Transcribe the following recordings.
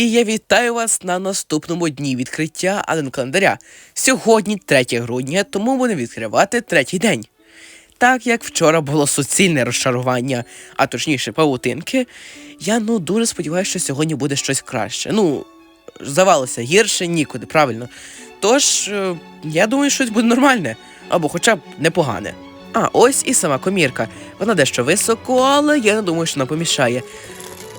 І я вітаю вас на наступному дні відкриття адвент-календаря. Сьогодні 3 грудня, тому будемо відкривати третій день. Так як вчора було суцільне розчарування, а точніше павутинки, я ну дуже сподіваюся, що сьогодні буде щось краще. Ну, здавалося, гірше нікуди, правильно. Тож, е, я думаю, щось буде нормальне, або хоча б непогане. А, ось і сама комірка. Вона дещо високо, але я не думаю, що вона помішає.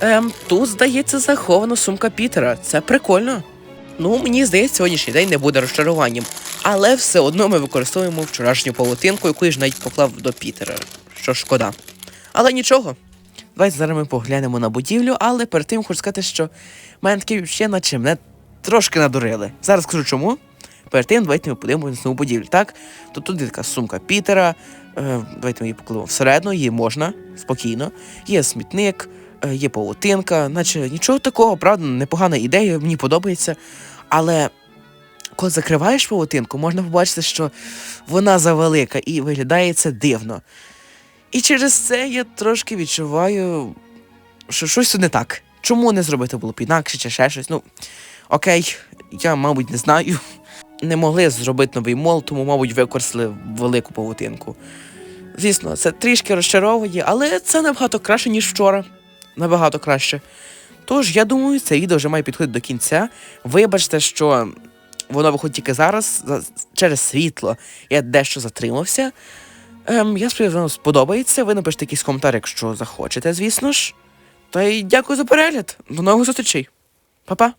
Ем, тут, здається, захована сумка Пітера. Це прикольно. Ну, мені здається, сьогоднішній день не буде розчаруванням. Але все одно ми використовуємо вчорашню павутинку, яку я ж навіть поклав до Пітера. Що шкода. Але нічого. Давайте зараз ми поглянемо на будівлю, але перед тим хочу сказати, що мене таке ще наче мене трошки надурили. Зараз скажу чому. Перед тим давайте ми подивимося на будівлю, так? То тут є така сумка Пітера. Е, давайте ми її покладемо всередину, її можна спокійно. Є смітник, е, є павутинка, наче нічого такого, правда, непогана ідея, мені подобається. Але коли закриваєш павутинку, можна побачити, що вона завелика і виглядає це дивно. І через це я трошки відчуваю, що щось не так. Чому не зробити було б інакше чи ще щось? Ну, окей, я, мабуть, не знаю. Не могли зробити новий мол, тому, мабуть, використали велику павутинку. Звісно, це трішки розчаровує, але це набагато краще, ніж вчора. Набагато краще. Тож, я думаю, це відео вже має підходити до кінця. Вибачте, що воно виходить тільки зараз, через світло. Я дещо затримався. Ем, я сподіваюся, вам сподобається. Ви напишете якийсь коментар, якщо захочете, звісно ж. Та й дякую за перегляд. До нових зустрічей. Па-па.